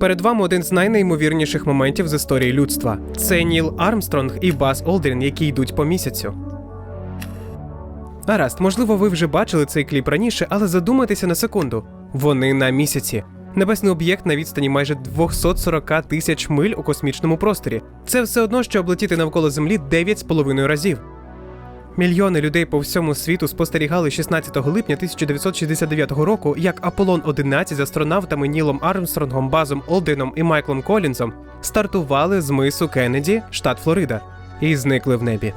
Перед вами один з найнеймовірніших моментів з історії людства. Це Ніл Армстронг і Бас Олдрін, які йдуть по місяцю. Гаразд, можливо, ви вже бачили цей кліп раніше, але задумайтеся на секунду. Вони на місяці. Небесний об'єкт на відстані майже 240 тисяч миль у космічному просторі. Це все одно, що облетіти навколо Землі 9,5 разів. Мільйони людей по всьому світу спостерігали 16 липня 1969 року, як Аполлон 11 з астронавтами Нілом Армстронгом, Базом Олдрином і Майклом Колінзом стартували з мису Кеннеді, штат Флорида, і зникли в небі.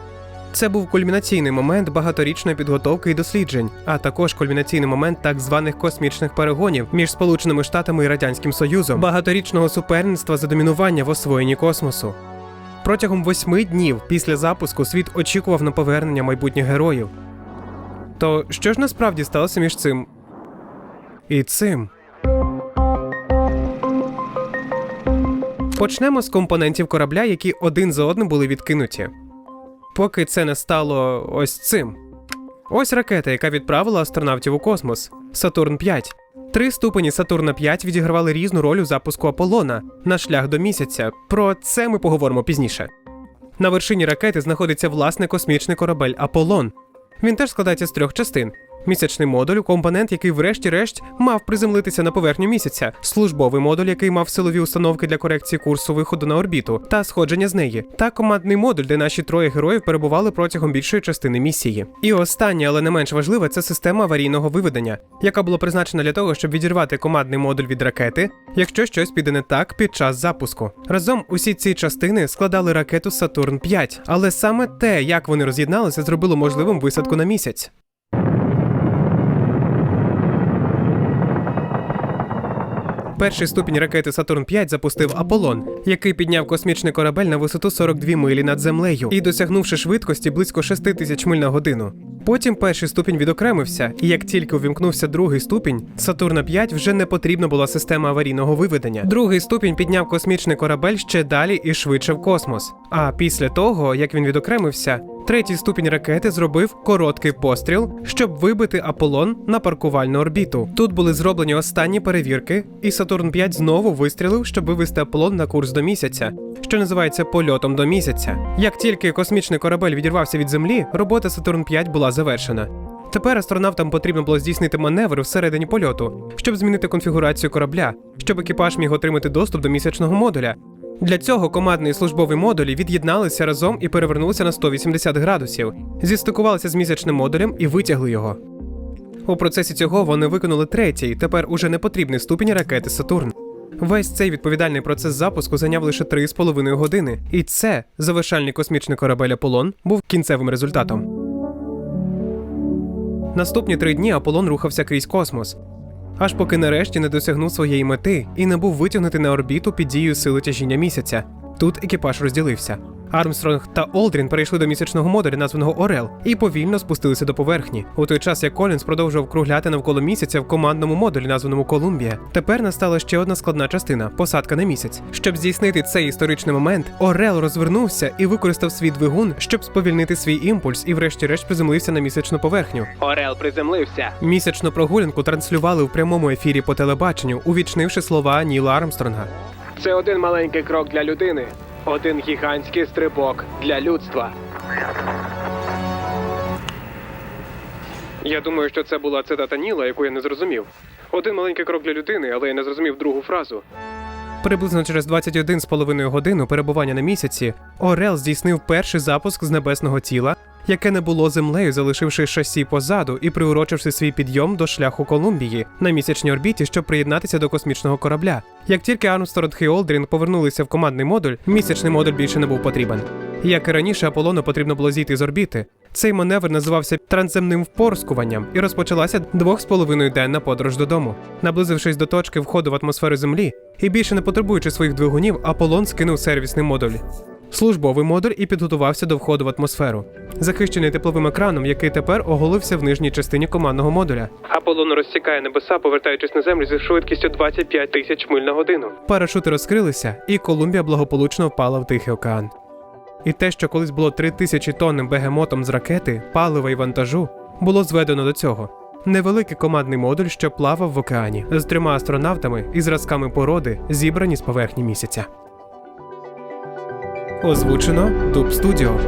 Це був кульмінаційний момент багаторічної підготовки і досліджень, а також кульмінаційний момент так званих космічних перегонів між Сполученими Штатами і Радянським Союзом, багаторічного суперництва за домінування в освоєнні космосу. Протягом восьми днів після запуску світ очікував на повернення майбутніх героїв. То що ж насправді сталося між цим і цим? Почнемо з компонентів корабля, які один за одним були відкинуті. Поки це не стало ось цим. Ось ракета, яка відправила астронавтів у космос Сатурн 5. Три ступені Сатурна 5 відігравали різну роль у запуску Аполлона на шлях до місяця. Про це ми поговоримо пізніше. На вершині ракети знаходиться власне космічний корабель Аполлон. Він теж складається з трьох частин: місячний модуль, компонент, який, врешті-решт, мав приземлитися на поверхню місяця, службовий модуль, який мав силові установки для корекції курсу виходу на орбіту та сходження з неї, та командний модуль, де наші троє героїв перебували протягом більшої частини місії. І останнє, але не менш важливе, це система аварійного виведення, яка була призначена для того, щоб відірвати командний модуль від ракети, якщо щось піде не так під час запуску. Разом усі ці частини складали ракету Сатурн 5, але саме те, як вони роз'єдналися, зробило можливим висадку на місяць. Перший ступінь ракети Сатурн 5 запустив Аполлон, який підняв космічний корабель на висоту 42 милі над землею і досягнувши швидкості близько 6 тисяч миль на годину. Потім перший ступінь відокремився, і як тільки увімкнувся другий ступінь, Сатурна 5 вже не потрібна була система аварійного виведення. Другий ступінь підняв космічний корабель ще далі і швидше в космос. А після того, як він відокремився, третій ступінь ракети зробив короткий постріл, щоб вибити Аполлон на паркувальну орбіту. Тут були зроблені останні перевірки, і Сатурн 5 знову вистрілив, щоб вивести Аполлон на курс до місяця, що називається польотом до місяця. Як тільки космічний корабель відірвався від землі, робота Сатурн 5 була завершена. Тепер астронавтам потрібно було здійснити маневр всередині польоту, щоб змінити конфігурацію корабля, щоб екіпаж міг отримати доступ до місячного модуля. Для цього командний службовий модулі від'єдналися разом і перевернулися на 180 градусів, зістикувалися з місячним модулем і витягли його. У процесі цього вони виконали третій, тепер уже непотрібний ступінь ракети Сатурн. Весь цей відповідальний процес запуску зайняв лише 3,5 години, і це завершальний космічний корабель Аполлон був кінцевим результатом. Наступні три дні Аполлон рухався крізь космос, аж поки нарешті не досягнув своєї мети і не був витягнутий на орбіту під дією сили тяжіння місяця. Тут екіпаж розділився. Армстронг та Олдрін перейшли до місячного модуля, названого Орел, і повільно спустилися до поверхні. У той час як Колінс продовжував кругляти навколо місяця в командному модулі, названому Колумбія. Тепер настала ще одна складна частина посадка на місяць. Щоб здійснити цей історичний момент, Орел розвернувся і використав свій двигун, щоб сповільнити свій імпульс, і, врешті-решт, приземлився на місячну поверхню. Орел приземлився. Місячну прогулянку транслювали в прямому ефірі по телебаченню, увічнивши слова Ніла Армстронга. Це один маленький крок для людини, один гігантський стрибок для людства. Я думаю, що це була цитата Ніла, яку я не зрозумів. Один маленький крок для людини, але я не зрозумів другу фразу. Приблизно через 21,5 годину перебування на місяці Орел здійснив перший запуск з небесного тіла, яке не було землею, залишивши шасі позаду і приурочивши свій підйом до шляху Колумбії на місячній орбіті, щоб приєднатися до космічного корабля. Як тільки Армстронг і Олдрін повернулися в командний модуль, місячний модуль більше не був потрібен. Як і раніше, Аполлону потрібно було зійти з орбіти. Цей маневр називався трансземним впорскуванням і розпочалася двох з половиною денна подорож додому. Наблизившись до точки входу в атмосферу Землі і більше не потребуючи своїх двигунів, Аполлон скинув сервісний модуль. Службовий модуль і підготувався до входу в атмосферу, захищений тепловим екраном, який тепер оголився в нижній частині командного модуля. Аполлон розсікає небеса, повертаючись на землю зі швидкістю 25 тисяч миль на годину. Парашути розкрилися, і Колумбія благополучно впала в Тихий океан. І те, що колись було 3 тисячі тонним бегемотом з ракети, палива і вантажу, було зведено до цього. Невеликий командний модуль, що плавав в океані з трьома астронавтами і зразками породи, зібрані з поверхні місяця. Озвучено Дуб Студіо.